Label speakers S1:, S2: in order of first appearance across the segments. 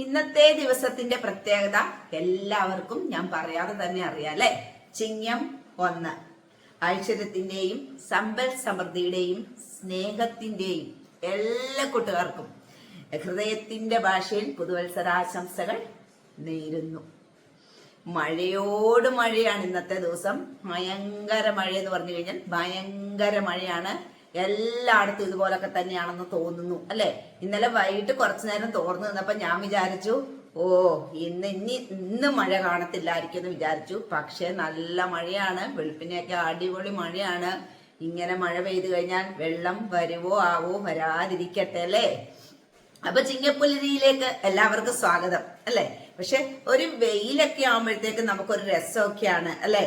S1: ഇന്നത്തെ ദിവസത്തിന്റെ പ്രത്യേകത എല്ലാവർക്കും ഞാൻ പറയാതെ തന്നെ അറിയാല്ലേ ചിങ്ങം ഒന്ന്. ഐശ്വര്യത്തിന്റെയും സമ്പൽ സമൃദ്ധിയുടെയും സ്നേഹത്തിന്റെയും എല്ലാ കൂട്ടുകാർക്കും ഹൃദയത്തിന്റെ ഭാഷയിൽ പുതുവത്സരാശംസകൾ നേരുന്നു. മഴയോട് മഴയാണ് ഇന്നത്തെ ദിവസം. ഭയങ്കര മഴ എന്ന് പറഞ്ഞു കഴിഞ്ഞാൽ ഭയങ്കര മഴയാണ്. എല്ലായിടത്തും ഇതുപോലൊക്കെ തന്നെയാണെന്ന് തോന്നുന്നു അല്ലെ? ഇന്നലെ വൈകിട്ട് കുറച്ചു നേരം തോർന്നു നിന്നപ്പോ ഞാൻ വിചാരിച്ചു ഓ ഇന്ന് ഇനി ഇന്ന് മഴ കാണത്തില്ലായിരിക്കും എന്ന് വിചാരിച്ചു. പക്ഷേ നല്ല മഴയാണ് വെളുപ്പിനെയൊക്കെ അടിപൊളി മഴയാണ്. ഇങ്ങനെ മഴ പെയ്തു കഴിഞ്ഞാൽ വെള്ളം വരുവോ ആവോ വരാതിരിക്കട്ടെ അല്ലേ? അപ്പൊ ചിങ്ങപ്പുലരിയിലേക്ക് എല്ലാവർക്കും സ്വാഗതം അല്ലെ? പക്ഷെ ഒരു വെയിലൊക്കെ ആകുമ്പോഴത്തേക്ക് നമുക്കൊരു രസമൊക്കെയാണ് അല്ലെ?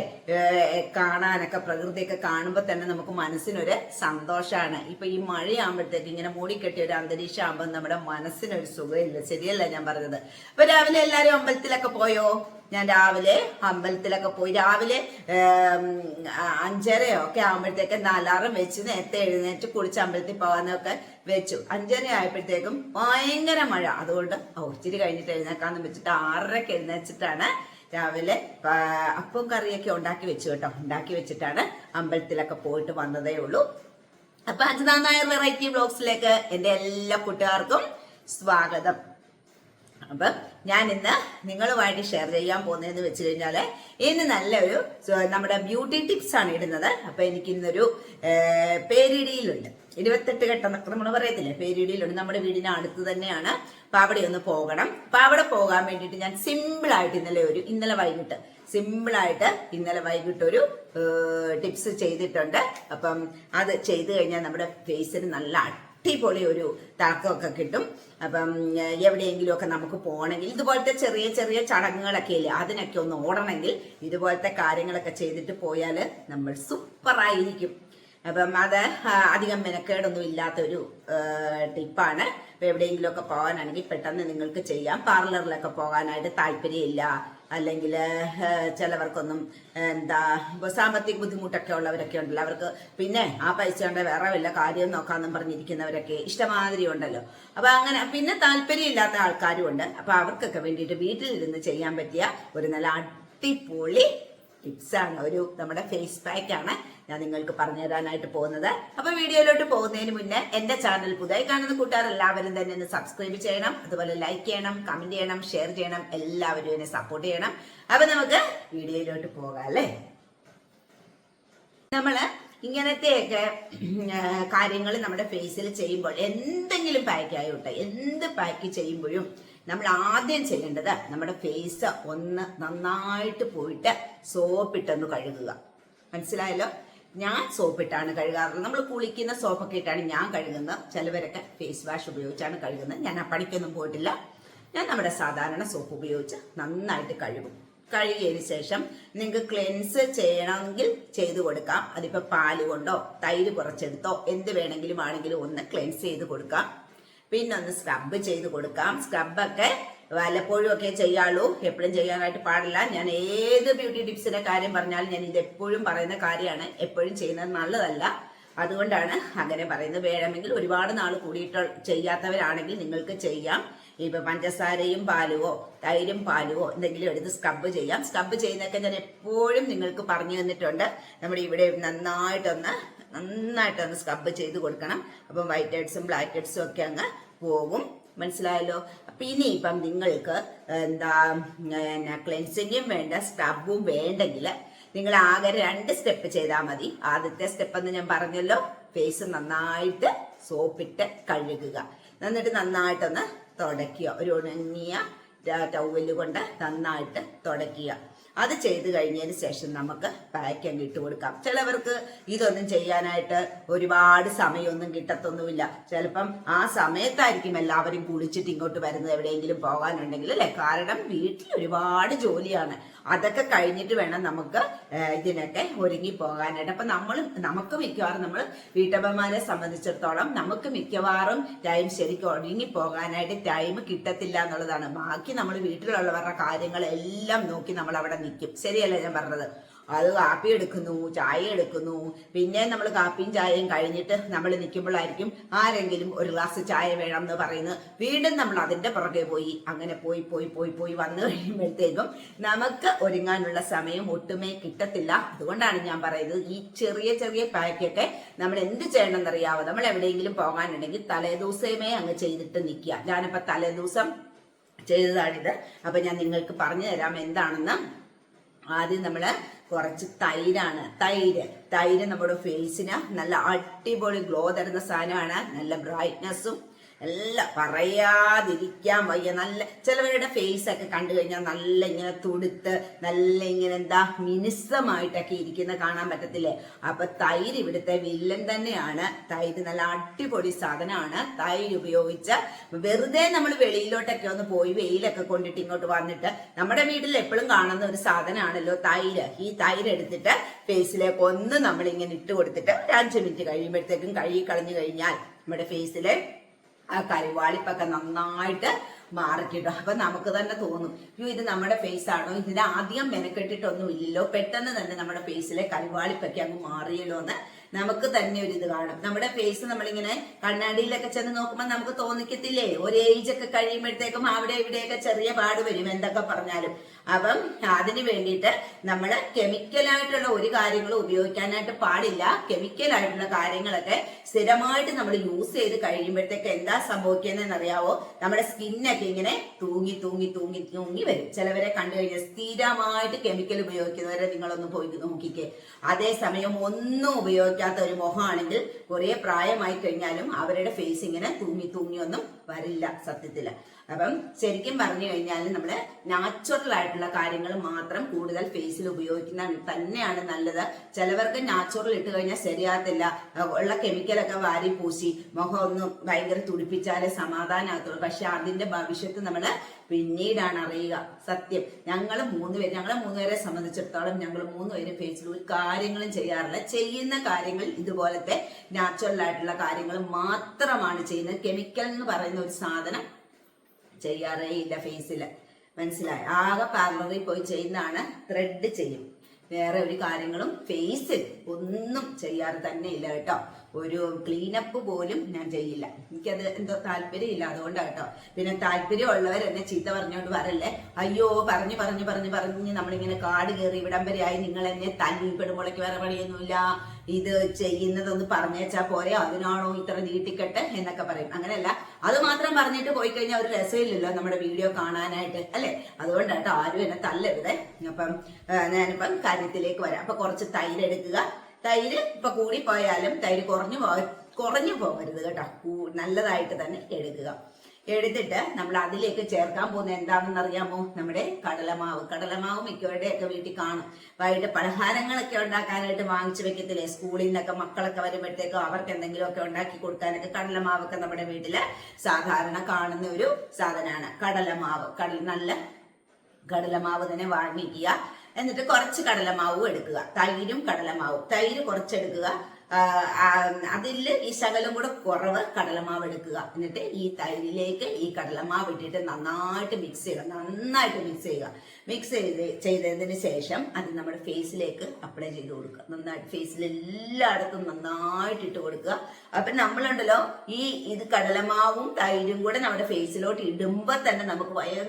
S1: കാണാനൊക്കെ പ്രകൃതിയൊക്കെ കാണുമ്പോൾ തന്നെ നമുക്ക് മനസ്സിനൊരു സന്തോഷമാണ് ഇപ്പൊ ഈ മഴയാകുമ്പോഴത്തേക്ക് ഇങ്ങനെ മൂടിക്കെട്ടിയ ഒരു അന്തരീക്ഷം ആകുമ്പോൾ നമ്മുടെ മനസ്സിനൊരു സുഖമില്ല. ശരിയല്ല ഞാൻ പറഞ്ഞത്? അപ്പൊ രാവിലെ എല്ലാരും അമ്പലത്തിലൊക്കെ പോയോ? ഞാൻ രാവിലെ അമ്പലത്തിലൊക്കെ പോയി രാവിലെ അഞ്ചരയോ ഒക്കെ ആകുമ്പോഴത്തേക്ക് നാലാറും വെച്ച് നേരത്തെ എഴുന്നേറ്റ് കുളിച്ച് അമ്പലത്തിൽ പോകാനൊക്കെ വെച്ചു. അഞ്ചര ആയപ്പോഴത്തേക്കും ഭയങ്കര മഴ. അതുകൊണ്ട് ഒത്തിരി കഴിഞ്ഞിട്ട് എഴുന്നേക്കാന്ന് വെച്ചിട്ട് ആറരക്ക് എഴുന്നേച്ചിട്ടാണ് രാവിലെ അപ്പം കറിയൊക്കെ ഉണ്ടാക്കി വെച്ചു കേട്ടോ. ഉണ്ടാക്കി വെച്ചിട്ടാണ് അമ്പലത്തിലൊക്കെ പോയിട്ട് വന്നതേ ഉള്ളൂ. അപ്പൊ അജിതാ നായർ വെറൈറ്റി ബ്ലോഗ്സിലേക്ക് എന്റെ എല്ലാ കൂട്ടുകാർക്കും സ്വാഗതം. അപ്പൊ ഞാൻ ഇന്ന് നിങ്ങളുമായിട്ട് ഷെയർ ചെയ്യാൻ പോകുന്നതെന്ന് വെച്ച് കഴിഞ്ഞാൽ ഇന്ന് നല്ലൊരു നമ്മുടെ ബ്യൂട്ടി ടിപ്സ് ആണ് ഇടുന്നത്. അപ്പൊ എനിക്ക് ഇന്നൊരു പേരിടിയിലുണ്ട്. ഇരുപത്തെട്ട് ഘട്ടം നമ്മൾ പറയത്തില്ലേ? പേരിടിയിലുണ്ട്. നമ്മുടെ വീടിന് അടുത്ത് തന്നെയാണ്. അപ്പൊ അവിടെ ഒന്ന് പോകണം. അപ്പൊ അവിടെ പോകാൻ വേണ്ടിയിട്ട് ഞാൻ സിമ്പിൾ ആയിട്ട് ഇന്നലെ ഒരു ഇന്നലെ വൈകിട്ട് സിമ്പിൾ ആയിട്ട് ഇന്നലെ വൈകിട്ട് ഒരു ടിപ്സ് ചെയ്തിട്ടുണ്ട്. അപ്പം അത് ചെയ്തു കഴിഞ്ഞാൽ നമ്മുടെ ഫേസിന് നല്ല അടിപൊളി ഒരു തിളക്കമൊക്കെ കിട്ടും. അപ്പം എവിടെയെങ്കിലുമൊക്കെ നമുക്ക് പോകണമെങ്കിൽ ഇതുപോലത്തെ ചെറിയ ചെറിയ ചടങ്ങുകളൊക്കെ ഇല്ലേ അതിനൊക്കെ ഒന്ന് ഓടണമെങ്കിൽ ഇതുപോലത്തെ കാര്യങ്ങളൊക്കെ ചെയ്തിട്ട് പോയാൽ നമ്മൾ സൂപ്പറായിരിക്കും അപ്പം അത് അധികം മെനക്കേടൊന്നും ഇല്ലാത്തൊരു ടിപ്പാണ്. ഇപ്പം എവിടെയെങ്കിലുമൊക്കെ പോകാനാണെങ്കിൽ പെട്ടെന്ന് നിങ്ങൾക്ക് ചെയ്യാം. പാർലറിലൊക്കെ പോകാനായിട്ട് താല്പര്യമില്ല. അല്ലെങ്കിൽ ചിലവർക്കൊന്നും എന്താ സാമ്പത്തിക ബുദ്ധിമുട്ടൊക്കെ ഉള്ളവരൊക്കെ ഉണ്ടല്ലോ. അവർക്ക് പിന്നെ ആ പൈസ കൊണ്ട് വേറെ വല്ല കാര്യം നോക്കാമെന്നും പറഞ്ഞിരിക്കുന്നവരൊക്കെ ഇഷ്ടമാതിരി ഉണ്ടല്ലോ. അപ്പൊ അങ്ങനെ പിന്നെ താല്പര്യമില്ലാത്ത ആൾക്കാരും ഉണ്ട്. അപ്പൊ അവർക്കൊക്കെ വേണ്ടിയിട്ട് വീട്ടിലിരുന്ന് ചെയ്യാൻ പറ്റിയ ഒരു നല്ല അടിപൊളി ടിപ്സ് ആണ് ഒരു നമ്മുടെ ഫേസ് പാക്ക് ആണ് ഞാൻ നിങ്ങൾക്ക് പറഞ്ഞു തരാനായിട്ട് പോകുന്നത്. അപ്പൊ വീഡിയോയിലോട്ട് പോകുന്നതിന് മുന്നേ എന്റെ ചാനൽ പുതിയ കാണുന്ന കൂട്ടുകാർ എല്ലാവരും തന്നെ ഒന്ന് സബ്സ്ക്രൈബ് ചെയ്യണം. അതുപോലെ ലൈക്ക് ചെയ്യണം കമന്റ് ചെയ്യണം ഷെയർ ചെയ്യണം. എല്ലാവരും എന്നെ സപ്പോർട്ട് ചെയ്യണം. അപ്പൊ നമുക്ക് വീഡിയോയിലോട്ട് പോകാം അല്ലേ? നമ്മൾ ഇങ്ങനത്തെയൊക്കെ കാര്യങ്ങൾ നമ്മുടെ ഫേസിൽ ചെയ്യുമ്പോൾ എന്തെങ്കിലും പാക്ക് ആയോട്ടെ എന്ത് പാക്ക് ചെയ്യുമ്പോഴും നമ്മൾ ആദ്യം ചെയ്യേണ്ടത് നമ്മുടെ ഫേസ് ഒന്ന് നന്നായിട്ട് പോയിട്ട് സോപ്പിട്ടൊന്ന് കഴുകുക. മനസ്സിലായല്ലോ? ഞാൻ സോപ്പിട്ടാണ് കഴുകാറുള്ളത്. നമ്മൾ കുളിക്കുന്ന സോപ്പൊക്കെ ഇട്ടാണ് ഞാൻ കഴുകുന്നത്. ചിലവരൊക്കെ ഫേസ് വാഷ് ഉപയോഗിച്ചാണ് കഴുകുന്നത്. ഞാൻ ആ പണിക്കൊന്നും പോയിട്ടില്ല. ഞാൻ നമ്മുടെ സാധാരണ സോപ്പ് ഉപയോഗിച്ച് നന്നായിട്ട് കഴുകും. കഴുകിയതിന് ശേഷം നിങ്ങൾക്ക് ക്ലെൻസ് ചെയ്യണമെങ്കിൽ ചെയ്തു കൊടുക്കാം. അതിപ്പോ പാൽ കൊണ്ടോ തൈര് കുറച്ചെടുത്തോ എന്ത് വേണമെങ്കിലും ആണെങ്കിലും ഒന്ന് ക്ലെൻസ് ചെയ്ത് കൊടുക്കാം. പിന്നെ ഒന്ന് സ്ക്രബ് ചെയ്ത് കൊടുക്കാം. സ്ക്രബൊക്കെ വല്ലപ്പോഴും ഒക്കെ ചെയ്യാളൂ എപ്പോഴും ചെയ്യാനായിട്ട് പാടില്ല. ഞാൻ ഏത് ബ്യൂട്ടി ടിപ്സിന്റെ കാര്യം പറഞ്ഞാലും ഞാൻ ഇത് എപ്പോഴും പറയുന്ന കാര്യമാണ്. എപ്പോഴും ചെയ്യുന്നത് നല്ലതല്ല. അതുകൊണ്ടാണ് അങ്ങനെ പറയുന്നത്. വേണമെങ്കിൽ ഒരുപാട് നാൾ കൂടിയിട്ട് ചെയ്യാത്തവരാണെങ്കിൽ നിങ്ങൾക്ക് ചെയ്യാം. ഇപ്പൊ പഞ്ചസാരയും പാലുവോ തൈരും പാലുവോ എന്തെങ്കിലും എടുത്ത് സ്ക്രബ് ചെയ്യാം. സ്ക്രബ് ചെയ്യുന്നതൊക്കെ ഞാൻ എപ്പോഴും നിങ്ങൾക്ക് പറഞ്ഞു തന്നിട്ടുണ്ട്. നമ്മുടെ ഇവിടെ നന്നായിട്ടൊന്ന് നന്നായിട്ടൊന്ന് സ്ക്രബ് ചെയ്ത് കൊടുക്കണം. അപ്പം വൈറ്റ് ഹെഡ്സും ബ്ലാക്ക് ഹെഡ്സും ഒക്കെ അങ്ങ് പോകും. മനസ്സിലായല്ലോ? അപ്പൊ ഇനി ഇപ്പം നിങ്ങൾക്ക് എന്താ ക്ലെൻസിങ്ങും വേണ്ട സ്ക്രബും വേണ്ടെങ്കിൽ നിങ്ങൾ ആകെ രണ്ട് സ്റ്റെപ്പ് ചെയ്താൽ മതി. ആദ്യത്തെ സ്റ്റെപ്പ് എന്ന് ഞാൻ പറഞ്ഞല്ലോ. ഫേസ് നന്നായിട്ട് സോപ്പിട്ട് കഴുകുക. എന്നിട്ട് നന്നായിട്ടൊന്ന് തുടയ്ക്കുക. ഒരു ഉണങ്ങിയ ടവൽ കൊണ്ട് നന്നായിട്ട് തുടയ്ക്കുക. അത് ചെയ്ത് കഴിഞ്ഞതിന് ശേഷം നമുക്ക് പാക്ക് അങ്ങ് ഇട്ട് കൊടുക്കാം. ചിലവർക്ക് ഇതൊന്നും ചെയ്യാനായിട്ട് ഒരുപാട് സമയമൊന്നും കിട്ടത്തൊന്നുമില്ല. ചിലപ്പം ആ സമയത്തായിരിക്കും എല്ലാവരും കുളിച്ചിട്ട് ഇങ്ങോട്ട് വരുന്നത് എവിടെയെങ്കിലും പോകാനുണ്ടെങ്കിൽ അല്ലെ? കാരണം വീട്ടിൽ ഒരുപാട് ജോലിയാണ്. അതൊക്കെ കഴിഞ്ഞിട്ട് വേണം നമുക്ക് ഇതിനൊക്കെ ഒരുങ്ങി പോകാനായിട്ട്. അപ്പൊ നമ്മൾ നമുക്ക് മിക്കവാറും നമ്മൾ വീട്ടമ്മമാരെ സംബന്ധിച്ചിടത്തോളം നമുക്ക് മിക്കവാറും ടൈം ശരിക്കും ഒരുങ്ങി പോകാനായിട്ട് ടൈം കിട്ടത്തില്ല എന്നുള്ളതാണ്. ബാക്കി നമ്മൾ വീട്ടിലുള്ളവരുടെ കാര്യങ്ങളെല്ലാം നോക്കി നമ്മൾ അവിടെ നിൽക്കും ശരിയല്ലേ ഞാൻ പറഞ്ഞത്? അത് കാപ്പി എടുക്കുന്നു ചായ എടുക്കുന്നു. പിന്നെ നമ്മൾ കാപ്പിയും ചായയും കഴിഞ്ഞിട്ട് നമ്മൾ നിൽക്കുമ്പോഴായിരിക്കും ആരെങ്കിലും ഒരു ഗ്ലാസ് ചായ വേണം എന്ന് പറയുന്നത്. വീണ്ടും നമ്മൾ അതിന്റെ പുറകെ പോയി അങ്ങനെ പോയി പോയി പോയി പോയി വന്നു കഴിയുമ്പോഴത്തേക്കും നമുക്ക് ഒരുങ്ങാനുള്ള സമയം ഒട്ടുമേ കിട്ടത്തില്ല. അതുകൊണ്ടാണ് ഞാൻ പറയുന്നത് ഈ ചെറിയ ചെറിയ പാക്കൊക്കെ നമ്മൾ എന്ത് ചെയ്യണമെന്നറിയാവോ? നമ്മൾ എവിടെയെങ്കിലും പോകാനുണ്ടെങ്കിൽ തലേദിവസമേ അങ്ങ് ചെയ്തിട്ട് നിൽക്കുക. ഞാനിപ്പോൾ തലേദിവസം ചെയ്തതാണിത്. അപ്പൊ ഞാൻ നിങ്ങൾക്ക് പറഞ്ഞു തരാം എന്താണെന്ന്. ആദ്യം നമ്മൾ കുറച്ച് തൈരാണ്. തൈര്. തൈര് നമ്മുടെ ഫേസിന് നല്ല അടിപൊളി ഗ്ലോ തരുന്ന സാധനമാണ്. നല്ല ബ്രൈറ്റ്നസ്സും എല്ലാം പറയാതിരിക്കാൻ വയ്യ. നല്ല ചിലവരുടെ ഫേസ് ഒക്കെ കണ്ടു കഴിഞ്ഞാൽ നല്ല ഇങ്ങനെ തുടുത്ത് നല്ല ഇങ്ങനെ എന്താ മിനുസമായിട്ടൊക്കെ ഇരിക്കുന്ന കാണാൻ പറ്റത്തില്ലേ? അപ്പൊ തൈര് ഇവിടുത്തെ വില്ലൻ തന്നെയാണ്. തൈര് നല്ല അടിപൊളി സാധനമാണ്. തൈര് ഉപയോഗിച്ച് വെറുതെ നമ്മൾ വെളിയിലോട്ടൊക്കെ ഒന്ന് പോയി വെയിലൊക്കെ കൊണ്ടിട്ട് ഇങ്ങോട്ട് വന്നിട്ട് നമ്മുടെ വീട്ടിൽ എപ്പോഴും കാണുന്ന ഒരു സാധനമാണല്ലോ തൈര്. ഈ തൈര് എടുത്തിട്ട് ഫേസിലേക്ക് ഒന്ന് നമ്മൾ ഇങ്ങനെ ഇട്ട് കൊടുത്തിട്ട് ഒരു അഞ്ച് മിനിറ്റ് കഴിയുമ്പോഴത്തേക്കും കഴുകി കളഞ്ഞു കഴിഞ്ഞാൽ നമ്മുടെ ഫേസിലെ ആ കരിവാളിപ്പൊക്കെ നന്നായിട്ട് മാറിക്കിട്ടും. അപ്പൊ നമുക്ക് തന്നെ തോന്നും അയ്യോ ഇത് നമ്മുടെ ഫേസ് ആണോ? ഇതിന് ആദ്യം മെനക്കെട്ടിട്ടൊന്നും ഇല്ലല്ലോ. പെട്ടെന്ന് തന്നെ നമ്മുടെ ഫേസിലെ കരിവാളിപ്പൊക്കെ അങ്ങ് മാറിയല്ലോ എന്ന് നമുക്ക് തന്നെ ഒരു ഇത് കാണും. നമ്മുടെ ഫേസ് നമ്മളിങ്ങനെ കണ്ണാടിയിലൊക്കെ ചെന്ന് നോക്കുമ്പോൾ നമുക്ക് തോന്നിക്കത്തില്ലേ? ഒരു ഏജ് ഒക്കെ കഴിയുമ്പോഴത്തേക്കും അവിടെ ഇവിടെയൊക്കെ ചെറിയ പാട് വരും എന്തൊക്കെ പറഞ്ഞാലും. അപ്പം അതിന് വേണ്ടിയിട്ട് നമ്മൾ കെമിക്കലായിട്ടുള്ള ഒരു കാര്യങ്ങളും ഉപയോഗിക്കാനായിട്ട് പാടില്ല. കെമിക്കലായിട്ടുള്ള കാര്യങ്ങളൊക്കെ സ്ഥിരമായിട്ട് നമ്മൾ യൂസ് ചെയ്ത് കഴിയുമ്പോഴത്തേക്ക് എന്താ സംഭവിക്കുന്നതെന്ന് അറിയാവോ നമ്മുടെ സ്കിന്നൊക്കെ ഇങ്ങനെ തൂങ്ങി തൂങ്ങി തൂങ്ങി തൂങ്ങി വരും. ചിലവരെ കണ്ടു കഴിഞ്ഞാൽ സ്ഥിരമായിട്ട് കെമിക്കൽ ഉപയോഗിക്കുന്നവരെ നിങ്ങളൊന്ന് പോയി നോക്കിക്കേ. അതേസമയം ഒന്നും ഉപയോഗിക്കാത്ത ഒരു മുഖമാണെങ്കിൽ കുറേ പ്രായമായി കഴിഞ്ഞാലും അവരുടെ ഫേസ് ഇങ്ങനെ തൂങ്ങി തൂങ്ങി ഒന്നും വരില്ല സത്യത്തിൽ. അപ്പം ശരിക്കും പറഞ്ഞു കഴിഞ്ഞാൽ നമ്മൾ നാച്ചുറൽ ആയിട്ടുള്ള കാര്യങ്ങൾ മാത്രം കൂടുതൽ ഫേസിൽ ഉപയോഗിക്കുന്ന തന്നെയാണ് നല്ലത്. ചിലവർക്ക് നാച്ചുറൽ ഇട്ട് കഴിഞ്ഞാൽ ശരിയാകത്തില്ല. ഉള്ള കെമിക്കലൊക്കെ വാരി പൂശി മുഖം ഒന്ന് ഭയങ്കര തുടിപ്പിച്ചാലേ സമാധാനമാകത്തുള്ളൂ പക്ഷെ അതിന്റെ ഭവിഷ്യത്ത് നമ്മൾ പിന്നീടാണ് അറിയുക. സത്യം. ഞങ്ങൾ മൂന്ന് പേര് ഞങ്ങളെ മൂന്ന് പേരെ സംബന്ധിച്ചിടത്തോളം ഞങ്ങൾ മൂന്ന് പേര് ഫേസിൽ ഒരു കാര്യങ്ങളും ചെയ്യാറില്ല. ചെയ്യുന്ന കാര്യങ്ങൾ ഇതുപോലത്തെ നാച്ചുറൽ ആയിട്ടുള്ള കാര്യങ്ങൾ മാത്രമാണ് ചെയ്യുന്നത്. കെമിക്കൽ എന്ന് പറയുന്ന ഒരു സാധനം ചെയ്യാറേ ഇല്ല ഫേസിൽ മനസ്സിലായി? ആകെ പാർലറിൽ പോയി ചെയ്യുന്നതാണ് ത്രെഡ് ചെയ്യും. വേറെ ഒരു കാര്യങ്ങളും ഫേസിൽ ഒന്നും ചെയ്യാറ് തന്നെ ഇല്ല കേട്ടോ. ഒരു ക്ലീനപ്പ് പോലും ഞാൻ ചെയ്യില്ല. എനിക്കത് എന്തോ താല്പര്യമില്ല. അതുകൊണ്ടാണ് കേട്ടോ പിന്നെ താല്പര്യമുള്ളവർ എന്നെ ചീത്ത പറഞ്ഞുകൊണ്ട് വരല്ലേ? അയ്യോ പറഞ്ഞു പറഞ്ഞു പറഞ്ഞു പറഞ്ഞ് നമ്മളിങ്ങനെ കാട് കയറി ഇവിടം വരെയായി നിങ്ങൾ എന്നെ തല്ലിപ്പെടുമ്പോഴേക്ക് വേറെ പണിയൊന്നുമില്ല. ഇത് ചെയ്യുന്നതൊന്ന് പറഞ്ഞേച്ചാ പോരെ. അതിനാണോ ഇത്ര നീട്ടിക്കെട്ട് എന്നൊക്കെ പറയും. അങ്ങനെയല്ല. അത് മാത്രം പറഞ്ഞിട്ട് പോയി കഴിഞ്ഞാൽ ഒരു രസമില്ലല്ലോ നമ്മുടെ വീഡിയോ കാണാനായിട്ട് അല്ലേ? അതുകൊണ്ടാട്ടോ ആരും എന്നെ തല്ലരുതേ. അപ്പം ഞാനിപ്പം കാര്യത്തിലേക്ക് വരാം. അപ്പൊ കുറച്ച് തൈര് എടുക്കുക. തൈര് ഇപ്പൊ കൂടിപ്പോയാലും തൈര് കുറഞ്ഞു പോ കുറഞ്ഞു പോകരുത് കേട്ടോ. നല്ലതായിട്ട് തന്നെ എടുക്കുക. എടുത്തിട്ട് നമ്മൾ അതിലേക്ക് ചേർക്കാൻ പോകുന്ന എന്താണെന്ന് അറിയാമോ? നമ്മുടെ കടലമാവ്. കടലമാവ് മിക്കവരുടെ ഒക്കെ വീട്ടിൽ കാണും. വൈകിട്ട് പലഹാരങ്ങളൊക്കെ ഉണ്ടാക്കാനായിട്ട് വാങ്ങിച്ചു വെക്കത്തില്ലേ? സ്കൂളിൽ നിന്നൊക്കെ മക്കളൊക്കെ വരുമ്പോഴത്തേക്കും അവർക്ക് എന്തെങ്കിലുമൊക്കെ ഉണ്ടാക്കി കൊടുക്കാനൊക്കെ കടലമാവൊക്കെ നമ്മുടെ വീട്ടിൽ സാധാരണ കാണുന്ന ഒരു സാധനമാണ്. കടലമാവ്. കടൽ നല്ല കടലമാവ് തന്നെ വാങ്ങിക്കുക. എന്നിട്ട് കുറച്ച് കടലമാവും എടുക്കുക. തൈരും കടലമാവും. തൈര് കുറച്ചെടുക്കുക. അതിൽ ഈ ശകലം കൂടെ കുറവ് കടലമാവ് എടുക്കുക. എന്നിട്ട് ഈ തൈരിലേക്ക് ഈ കടലമാവ് ഇട്ടിട്ട് നന്നായിട്ട് മിക്സ് ചെയ്യുക. നന്നായിട്ട് മിക്സ് ചെയ്യുക. മിക്സ് ചെയ്ത് ചെയ്തതിന് ശേഷം അത് നമ്മുടെ ഫേസിലേക്ക് അപ്ലൈ ചെയ്ത് കൊടുക്കുക. നന്നായിട്ട് ഫേസിൽ എല്ലായിടത്തും നന്നായിട്ട് ഇട്ട് കൊടുക്കുക. അപ്പൊ നമ്മളുണ്ടല്ലോ ഈ ഇത് കടലമാവും തൈരും കൂടെ നമ്മുടെ ഫേസിലോട്ട് ഇടുമ്പോൾ തന്നെ നമുക്ക് ഭയങ്കര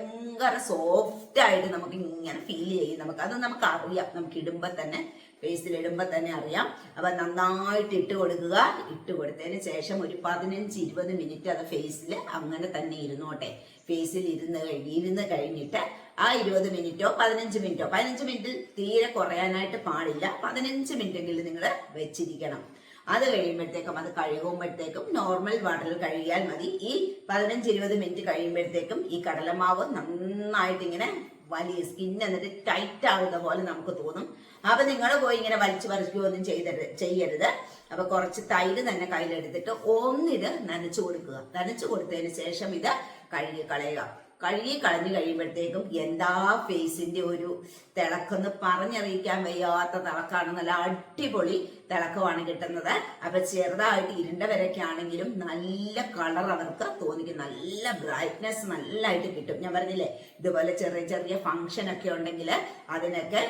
S1: സോഫ്റ്റ് ആയിട്ട് നമുക്ക് ഇങ്ങനെ ഫീൽ ചെയ്യും നമുക്ക്. അത് നമുക്ക് അറിയാം നമുക്ക് ഇടുമ്പോൾ തന്നെ ഫേസിൽ ഇടുമ്പോൾ തന്നെ അറിയാം. അപ്പൊ നന്നായിട്ട് ഇട്ട് കൊടുക്കുക. ഇട്ട് കൊടുത്തതിന് ശേഷം ഒരു പതിനഞ്ച് ഇരുപത് മിനിറ്റ് അത് ഫേസിൽ അങ്ങനെ തന്നെ ഇരുന്നോട്ടെ. ഫേസിൽ ഇരുന്ന് ഇരുന്ന് കഴിഞ്ഞിട്ട് ആ ഇരുപത് മിനിറ്റോ പതിനഞ്ച് മിനിറ്റോ പതിനഞ്ച് മിനിറ്റിൽ തീരെ കുറയാനായിട്ട് പാടില്ല. പതിനഞ്ച് മിനിറ്റെങ്കിലും നിങ്ങൾ വെച്ചിരിക്കണം. അത് കഴിയുമ്പോഴത്തേക്കും അത് കഴുകുമ്പോഴത്തേക്കും നോർമൽ വാട്ടറിൽ കഴുകിയാൽ മതി. ഈ പതിനഞ്ച് ഇരുപത് മിനിറ്റ് കഴിയുമ്പോഴത്തേക്കും ഈ കടലമാവ് നന്നായിട്ട് ഇങ്ങനെ വലിയ സ്കിൻ എന്നിട്ട് ടൈറ്റ് ആവുന്ന പോലെ നമുക്ക് തോന്നും. അപ്പൊ നിങ്ങൾ പോയി ഇങ്ങനെ വലിച്ചു പറിക്കുകയൊന്നും ചെയ്തരുത് ചെയ്യരുത്. അപ്പൊ കുറച്ച് തൈര് തന്നെ കയ്യിലെടുത്തിട്ട് ഒന്നിത് നനച്ചു കൊടുക്കുക. നനച്ചു കൊടുത്തതിന് ശേഷം ഇത് കഴുകി കളയുക. കഴുകി കളഞ്ഞു കഴിയുമ്പോഴത്തേക്കും എന്താ ഫേസിന്റെ ഒരു തിളക്കെന്ന് പറഞ്ഞറിയിക്കാൻ വയ്യാത്ത തിളക്കാണ്. നല്ല അടിപൊളി തിളക്കമാണ് കിട്ടുന്നത്. അപ്പൊ ചെറുതായിട്ട് ഇരുണ്ട ആണെങ്കിലും നല്ല കളർ അവർക്ക് തോന്നിക്കും. നല്ല ബ്രൈറ്റ്നെസ് നല്ലതായിട്ട് കിട്ടും. ഞാൻ പറഞ്ഞില്ലേ ഇതുപോലെ ചെറിയ ചെറിയ ഫംഗ്ഷൻ ഒക്കെ ഉണ്ടെങ്കിൽ അതിനൊക്കെ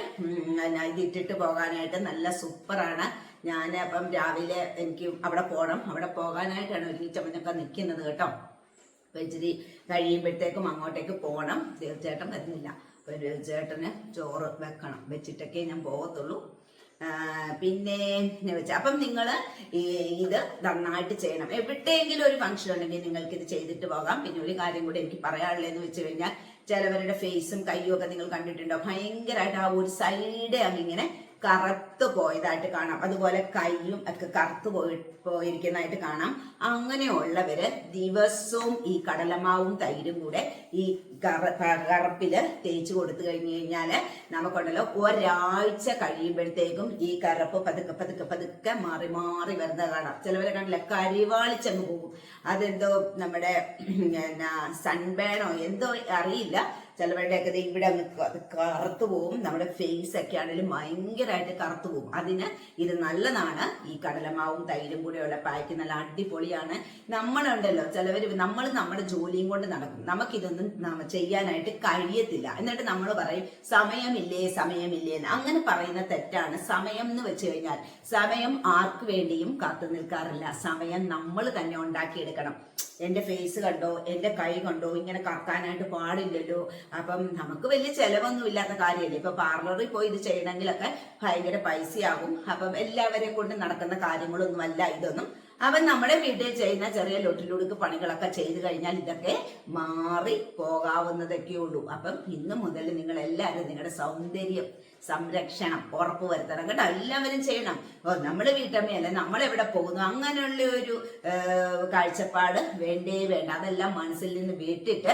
S1: ഇതിട്ടിട്ട് പോകാനായിട്ട് നല്ല സൂപ്പറാണ്. ഞാൻ അപ്പം രാവിലെ എനിക്ക് അവിടെ പോകണം അവിടെ പോകാനായിട്ടാണ് ഒരുമിച്ച് അവനൊക്കെ നിൽക്കുന്നത് കേട്ടോ. ഇച്ചിരി കഴിയുമ്പോഴത്തേക്കും അങ്ങോട്ടേക്ക് പോകണം. തീർച്ചയായിട്ടും വരുന്നില്ല ഒരു ചേട്ടന് ചോറ് വെക്കണം. വെച്ചിട്ടൊക്കെ ഞാൻ പോകത്തുള്ളൂ. പിന്നെ എന്ന് അപ്പം നിങ്ങൾ ഇത് നന്നായിട്ട് ചെയ്യണം. എവിടെയെങ്കിലും ഒരു ഫംഗ്ഷൻ ഉണ്ടെങ്കിൽ നിങ്ങൾക്ക് ഇത് ചെയ്തിട്ട് പോകാം. പിന്നെ ഒരു കാര്യം കൂടി എനിക്ക് പറയാനുള്ളതെന്ന് വെച്ച് കഴിഞ്ഞാൽ ചിലവരുടെ ഫേസും കയ്യും ഒക്കെ നിങ്ങൾ കണ്ടിട്ടുണ്ടോ? ഭയങ്കരമായിട്ട് ആ ഒരു സൈഡ് അങ്ങിങ്ങനെ കറുത്ത് പോയതായിട്ട് കാണാം. അതുപോലെ കൈയും ഒക്കെ കറുത്ത് പോയി പോയിരിക്കുന്നതായിട്ട് കാണാം. അങ്ങനെയുള്ളവര് ദിവസവും ഈ കടലമാവും തൈരും കൂടെ ഈ കറപ്പിൽ തേച്ച് കൊടുത്തു കഴിഞ്ഞു കഴിഞ്ഞാൽ നമുക്കുണ്ടല്ലോ ഒരാഴ്ച കഴിയുമ്പോഴത്തേക്കും ഈ കറുപ്പ് പതുക്കെ പതുക്കെ പതുക്കെ മാറി മാറി വരുന്നത് കാണാം. ചിലവരെ കണ്ടില്ല കരിവാളിച്ചങ്ങ് പോകും. അതെന്തോ നമ്മുടെ സൺബേണോ എന്തോ അറിയില്ല. ചിലവരുടെയൊക്കെ ഒക്കെ ഇവിടെ അങ്ങ് കറുത്തു പോകും നമ്മുടെ ഫേസ് ഒക്കെ ആണെങ്കിലും ഭയങ്കരമായിട്ട് കറുത്തു പോകും അതിന് ഇത് നല്ലതാണ്. ഈ കടലമാവും തൈരും കൂടെയുള്ള പാക്ക് നല്ല അടിപൊളിയാണ്. നമ്മളുണ്ടല്ലോ ചിലവർ നമ്മൾ നമ്മുടെ ജോലിയും കൊണ്ട് നടക്കും. നമുക്കിതൊന്നും ചെയ്യാനായിട്ട് കഴിയത്തില്ല. എന്നിട്ട് നമ്മൾ പറയും സമയമില്ലേ സമയമില്ലേ എന്ന്. അങ്ങനെ പറയുന്ന തെറ്റാണ്. സമയം എന്ന് വെച്ച് കഴിഞ്ഞാൽ സമയം ആർക്ക് വേണ്ടിയും കാത്തു നിൽക്കാറില്ല. സമയം നമ്മൾ തന്നെ ഉണ്ടാക്കിയെടുക്കണം. എന്റെ ഫേസ് കണ്ടോ എന്റെ കൈ കണ്ടോ ഇങ്ങനെ കറക്കാനായിട്ട് പാടില്ലല്ലോ. അപ്പം നമുക്ക് വലിയ ചെലവൊന്നും ഇല്ലാത്ത കാര്യമല്ലേ ഇപ്പൊ പാർലറിൽ പോയി ഇത് ചെയ്യണമെങ്കിലൊക്കെ ഭയങ്കര പൈസയാകും. അപ്പം എല്ലാവരെയും കൊണ്ട് നടക്കുന്ന കാര്യങ്ങളൊന്നും അല്ല ഇതൊന്നും. അവൻ നമ്മുടെ വീട്ടിൽ ചെയ്യുന്ന ചെറിയ ലൊട്ടിലൊടുക്ക് പണികളൊക്കെ ചെയ്തു കഴിഞ്ഞാൽ ഇതൊക്കെ മാറി പോകാവുന്നതൊക്കെ ഉള്ളൂ. അപ്പം ഇന്ന് മുതൽ നിങ്ങൾ എല്ലാവരും നിങ്ങളുടെ സൗന്ദര്യം സംരക്ഷണം ഉറപ്പ് വരുത്തണം കേട്ടോ. എല്ലാവരും ചെയ്യണം. ഓ നമ്മൾ വീട്ടമ്മയല്ല നമ്മൾ എവിടെ പോകുന്നു? അങ്ങനെയുള്ള ഒരു കാഴ്ചപ്പാട് വേണ്ടേ വേണ്ട. അതെല്ലാം മനസ്സിൽ നിന്ന് വിട്ടിട്ട്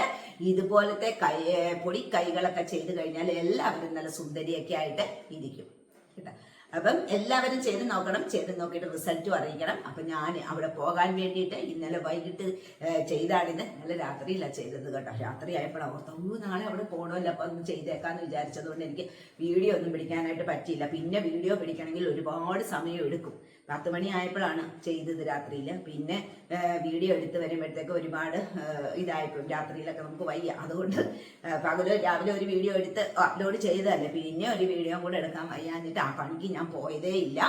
S1: ഇതുപോലത്തെ കൈ പൊടി കൈകളൊക്കെ ചെയ്തു കഴിഞ്ഞാൽ എല്ലാവരും നല്ല സുന്ദരിയൊക്കെ ആയിട്ട് ഇരിക്കും കേട്ടോ. അപ്പം എല്ലാവരും ചെയ്ത് നോക്കണം ചെയ്ത് നോക്കിയിട്ട് റിസൾട്ടും അറിയിക്കണം. അപ്പം ഞാൻ അവിടെ പോകാൻ വേണ്ടിയിട്ട് ഇന്നലെ വൈകിട്ട് ചെയ്താണിത്. ഇന്നലെ രാത്രിയിലാണ് ചെയ്തത് കേട്ടോ. രാത്രി ആയപ്പോഴാണ് ഓർത്തു നാളെ അവിടെ പോകണമല്ലോ അപ്പം ഒന്ന് ചെയ്തേക്കാന്ന് വിചാരിച്ചതുകൊണ്ട് എനിക്ക് വീഡിയോ ഒന്നും പിടിക്കാനായിട്ട് പറ്റിയില്ല. പിന്നെ വീഡിയോ പിടിക്കണമെങ്കിൽ ഒരുപാട് സമയം എടുക്കും. പത്ത് മണി ആയപ്പോഴാണ് ചെയ്തത് രാത്രിയിൽ പിന്നെ വീഡിയോ എടുത്ത് വരുമ്പോഴത്തേക്ക് ഒരുപാട് ഇതായിപ്പോയി. രാത്രിയിലൊക്കെ നമുക്ക് വയ്യ. അതുകൊണ്ട് പകൽ രാവിലെ ഒരു വീഡിയോ എടുത്ത് അപ്ലോഡ് ചെയ്തതല്ലേ. പിന്നെ ഒരു വീഡിയോ കൂടെ എടുക്കാൻ വയ്യാഞ്ഞിട്ട് ആ പണിക്ക് ഞാൻ പോയതേ ഇല്ല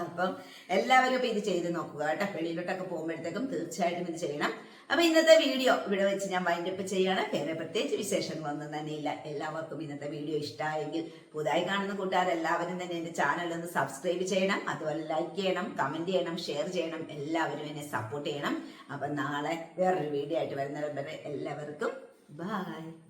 S1: അപ്പം എല്ലാവരും ഇപ്പൊ ഇത് ചെയ്ത് നോക്കുക കേട്ടോ. വെളിയിലോട്ടൊക്കെ പോകുമ്പോഴത്തേക്കും തീർച്ചയായിട്ടും ഇത് ചെയ്യണം. അപ്പൊ ഇന്നത്തെ വീഡിയോ ഇവിടെ വെച്ച് ഞാൻ വൈൻഡപ്പ് ചെയ്യാണ്. വേറെ പ്രത്യേകിച്ച് വിശേഷങ്ങളൊന്നും തന്നെ ഇല്ല. എല്ലാവർക്കും ഇന്നത്തെ വീഡിയോ ഇഷ്ടമായെങ്കിൽ പുതുതായി കാണുന്ന കൂട്ടുകാർ എല്ലാവരും തന്നെ എന്റെ ചാനൽ ഒന്ന് സബ്സ്ക്രൈബ് ചെയ്യണം. അതുപോലെ ലൈക്ക് ചെയ്യണം കമന്റ് ചെയ്യണം ഷെയർ ചെയ്യണം. എല്ലാവരും എന്നെ സപ്പോർട്ട് ചെയ്യണം. അപ്പൊ നാളെ വേറൊരു വീഡിയോ ആയിട്ട് വരുന്നവരെ എല്ലാവർക്കും ബൈ